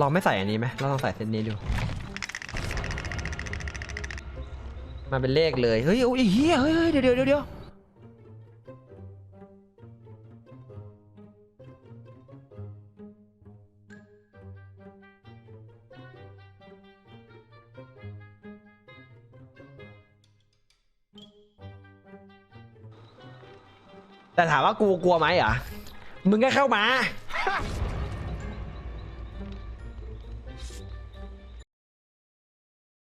ลองไม่ใส่อันนี้ไหมเราลองใส่เซตนี้ดูมันเป็นเลขเลย เฮ้ยโอ้ยเฮียเฮ้ยเฮ้ยเดี๋ยวเดี๋ยวเดี๋ยวแต่ถามว่ากูกลัวไหมเหรอะ มึงก็เข้ามา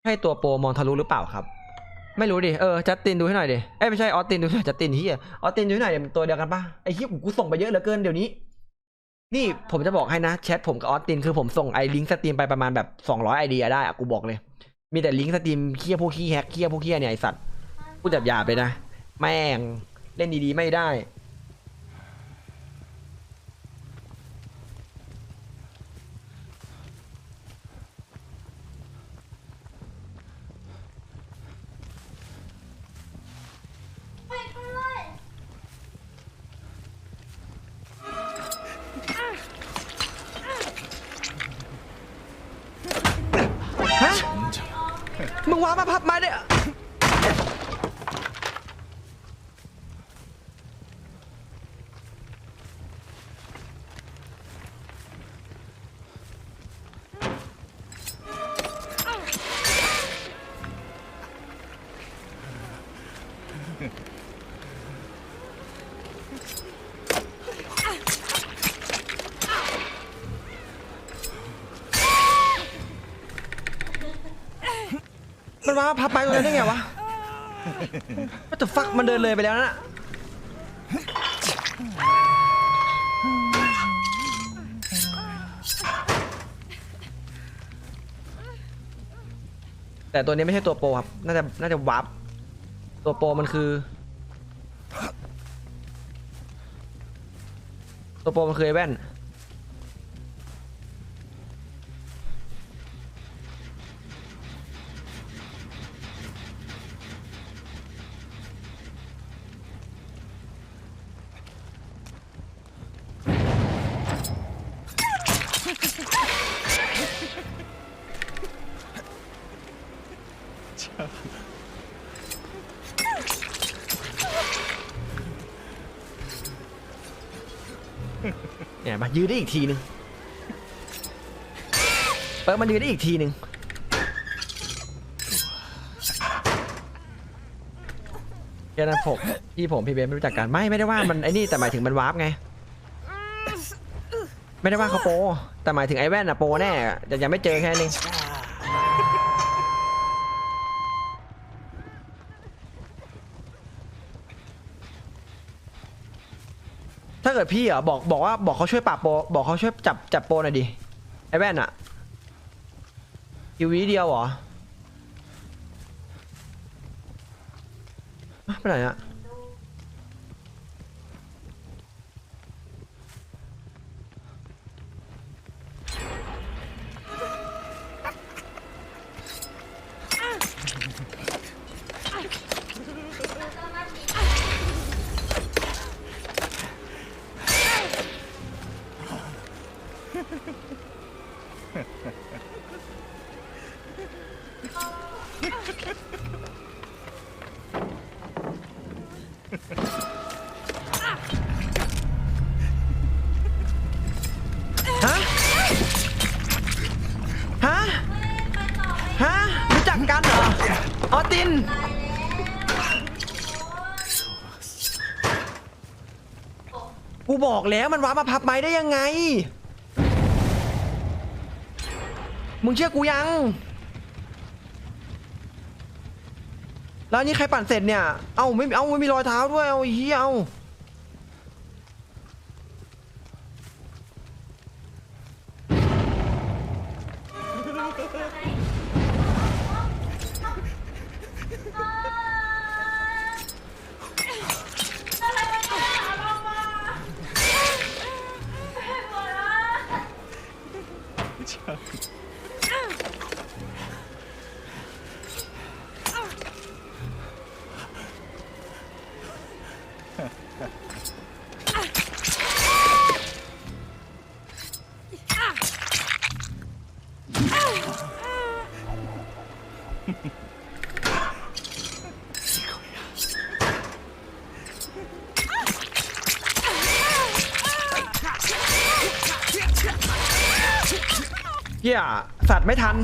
ให้ตัวโปรมองทะลุหรือเปล่าครับ ไม่รู้ดิ เออ จัสตินดูให้หน่อยดิ เอ้ยไม่ใช่ออสตินดูให้หน่อยจัสตินเฮียออสตินดูให้หน่อยเดี๋ยวมันตัวเดียวกันปะไอ้เฮียกูส่งไปเยอะเหลือเกินเดี๋ยวนี้ นี่ผมจะบอกให้นะแชทผมกับออสตินคือผมส่งไอ้ลิงก์สตรีมไปประมาณแบบ200ไอเดียได้อะกูบอกเลย มีแต่ลิงก์สตรีมเคียพวกขี้แฮกเคียพวกเคียเนี่ยไอสัตว์พูดจับหยาบๆเลยนะ แม่งเล่นดีๆไม่ได้ มึงว้ามาพับมาเนี่ย ว้ามาพับไม้ตรงนั้นได้ไงวะ What the fuck มันเดินเลยไปแล้วนะแต่ตัวนี้ไม่ใช่ตัวโปรครับ น่าจะ น่าจะวาร์ปตัวโปรมันคือ ตัวโปรมันคือไอ้แว่น มายืดได้อีกทีหนึ่งเปิดมันยืดได้อีกทีหนึ่งแค่นั้นผมพี่ผมพี่เบนไม่รู้จักกันไม่ไม่ได้ว่ามันไอ้นี่แต่หมายถึงมันวาร์ปไง ไม่ได้ว่าเขาโป แต่หมายถึงไอ้แว่นอะโปแน่แต่ยังไม่เจอแค่นี้าเกิดพี่อะบอกบอกว่าบอกเขาช่วยปราบโปบอกเขาช่วยจับจับโปหน่อยดิไอ้แว่นอะยูวีเดียวเหรออะไปไหนอะ ออติน กูบอกแล้วมันว้ามาพับไม้ได้ยังไง มึงเชื่อกูยัง แล้วนี่ใครปั่นเสร็จเนี่ย เอ้าไม่เอาไม่มีรอยเท้าด้วย เอาเฮียเอา เหี้ยสัตว์ไม่ทัน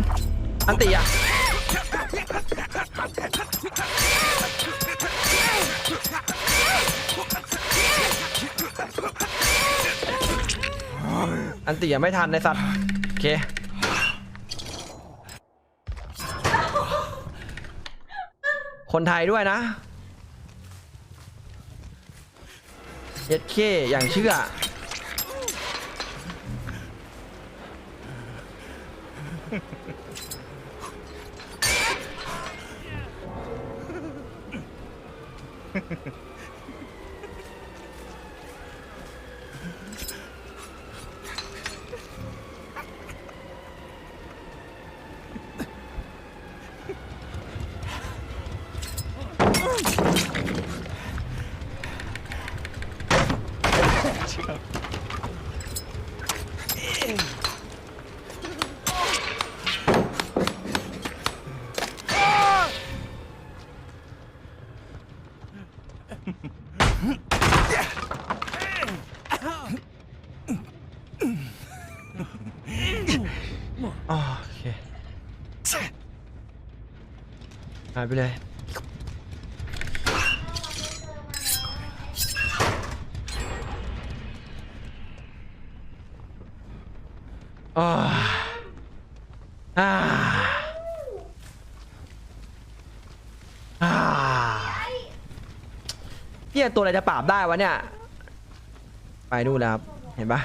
อันติอะ อันติยังไม่ทันในสัตว์โอเคคนไทยด้วยนะเย็ดเคอย่างเชื่อ หายไปเลย อ่าอ่าอ่าเฮียตัวอะไรจะปราบได้วะเนี่ย ไปดูนแล้วครับ เห็นปะ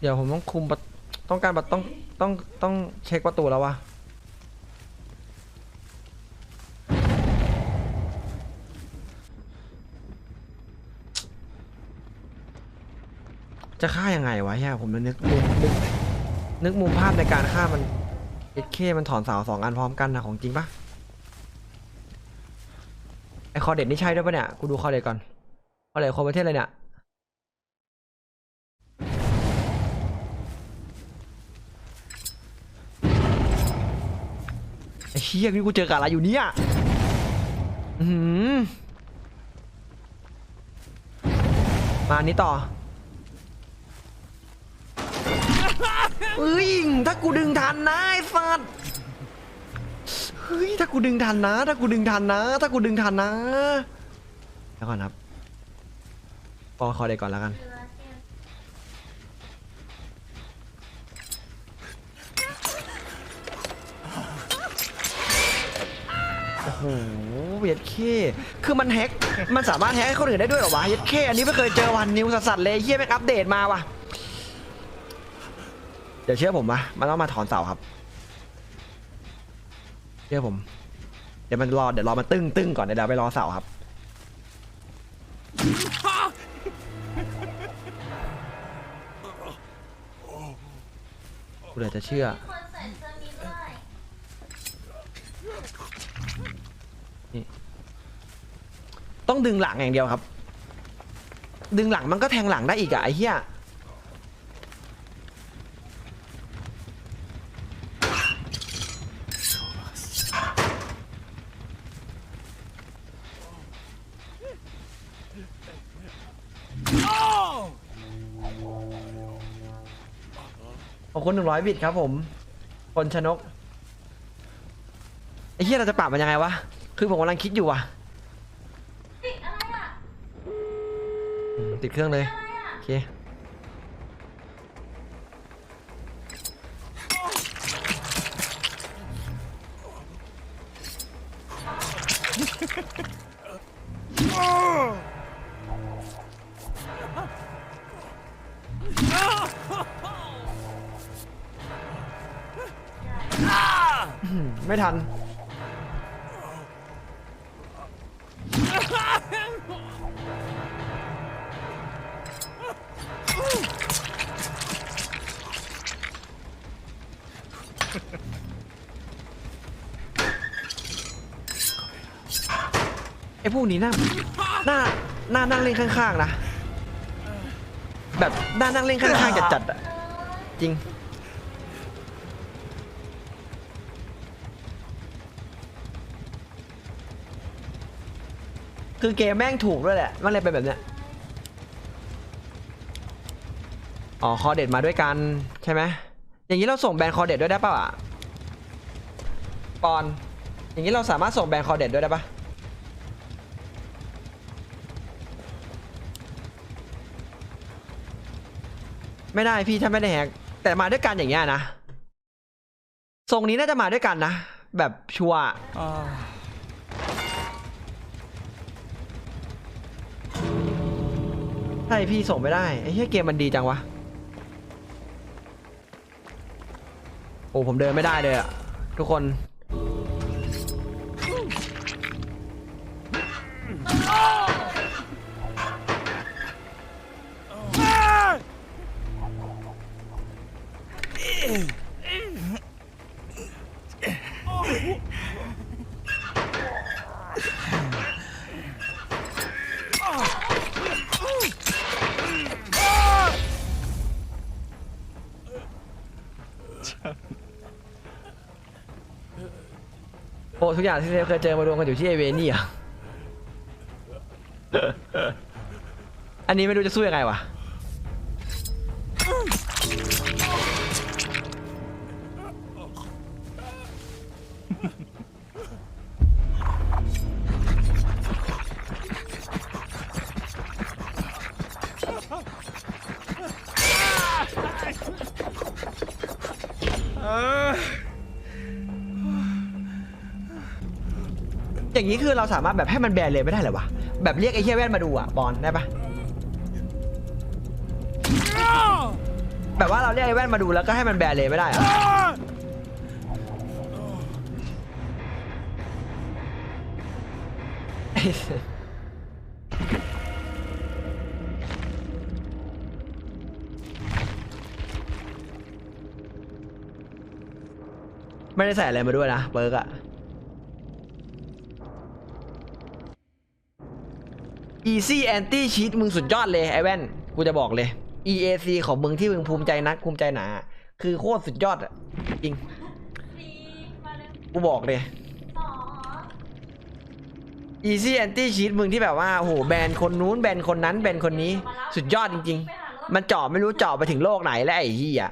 เดี๋ยวผมต้องคุมประต้องการประต้องต้องต้องเช็คประตูแล้ววะ จะฆ่ายังไงวะเฮียผมนึกมุมนึกนึกมุมภาพในการฆ่ามันเอ็เคมันถอนเสาสองอันพร้อมกันนะของจริงปะไอคอเด็ดนี่ใช่ด้วยปะเนี่ย กูดูคอเด็ดก่อน คอเด็ดคนประเทศอะไรเนี่ย ไอเฮียนี่กูเจอกับอะไรอยู่เนี่ยอือหือมาอันนี้ต่อ เอ้ยถ้ากูดึงทันนะไอ้สัสเฮ้ยถ้ากูดึงทันนะ ถ้ากูดึงทันนะ ถ้ากูดึงทันนะแล้วก่อนครับปอขอเด็กก่อนแล้วกันโอ้โหเย็ดเคคือมันแฮก มันสามารถแฮกให้คนอื่นได้ด้วยเหรอวะเย็ดเคอันนี้ไม่เคยเจอวันนิวสัสๆเลยเฮียแม่งอัปเดตมาว่ะ เดี๋ยวเชื่อผมปะมันต้องมาถอนเสาครับ เชื่อผม เดี๋ยวมันรอเดี๋ยวรอมันตึ้งตึ้งก่อนเดี๋ยวเราไปรอเสาครับ กูเลยจะเชื่อ คนใส่เสื้อนี้ด้วย ต้องดึงหลังอย่างเดียวครับ ดึงหลังมันก็แทงหลังได้อีกอะไอ้เหี้ย ขอบคุณหนึ่งร้อยบิตครับผม คนชนกไอ้เหี้ยเราจะปราบมันยังไงวะ คือผมกำลังคิดอยู่ว่ะ ติดอะไรอะอืมติดเครื่องเลยอะไรอะโอเค ไม่ทัน ไอ้พวกนี้น่าน่าน่านั่งเล่นข้างๆนะ แบบน่านั่งเล่นข้างๆจัดๆอะจริง คือเกมแม่งถูกด้วยแหละ มันเลยเป็นแบบเนี้ย อ๋อ คอเด็ดมาด้วยกัน ใช่ไหม อย่างนี้เราส่งแบนคอเด็ดด้วยได้ป่ะอะปอน อย่างนี้เราสามารถส่งแบนคอเด็ดด้วยได้ปะไม่ได้พี่ถ้าไม่ได้แฮกแต่มาด้วยกันอย่างเงี้ยนะทรงนี้น่าจะมาด้วยกันนะ แบบชัวร์ ใช่พี่ส่งไม่ได้ไอ้เหี้ยเกมมันดีจังวะ โอ้ผมเดินไม่ได้เลยอะทุกคน ทุกอย่างที่เซฟเคยเจอมารวมกันอยู่ที่ไอเวนี่อะอันนี้ไม่รู้จะสู้ยังไงวะ นี้คือเราสามารถแบบให้มันแบนเลยไม่ได้เหรอวะ แบบเรียกไอ้เฮียแว่นมาดูอะบอลได้ปะแบบว่าเราเรียกไอ้แว่นมาดูแล้วก็ให้มันแบนเลยไม่ได้อไอ้สัสไม่ได้ใส่อะไรมาด้วยนะเบิร์กอะ Easy Anti Cheat มึงสุดยอดเลยไอแว่น กูจะบอกเลย EAC ของมึงที่มึงภูมิใจนักภูมิใจหนา คือโคตรสุดยอดอะจริง กูบอกเลยอง Easy Anti Cheat มึงที่แบบว่าโอ้โหแบนคนนู้นแบนคนนั้นแบนคนนี้ สุดยอดจริงไปหารถๆมันเจาะไม่รู้เจาะไปถึงโลกไหนแล้วไอ้เหี้ย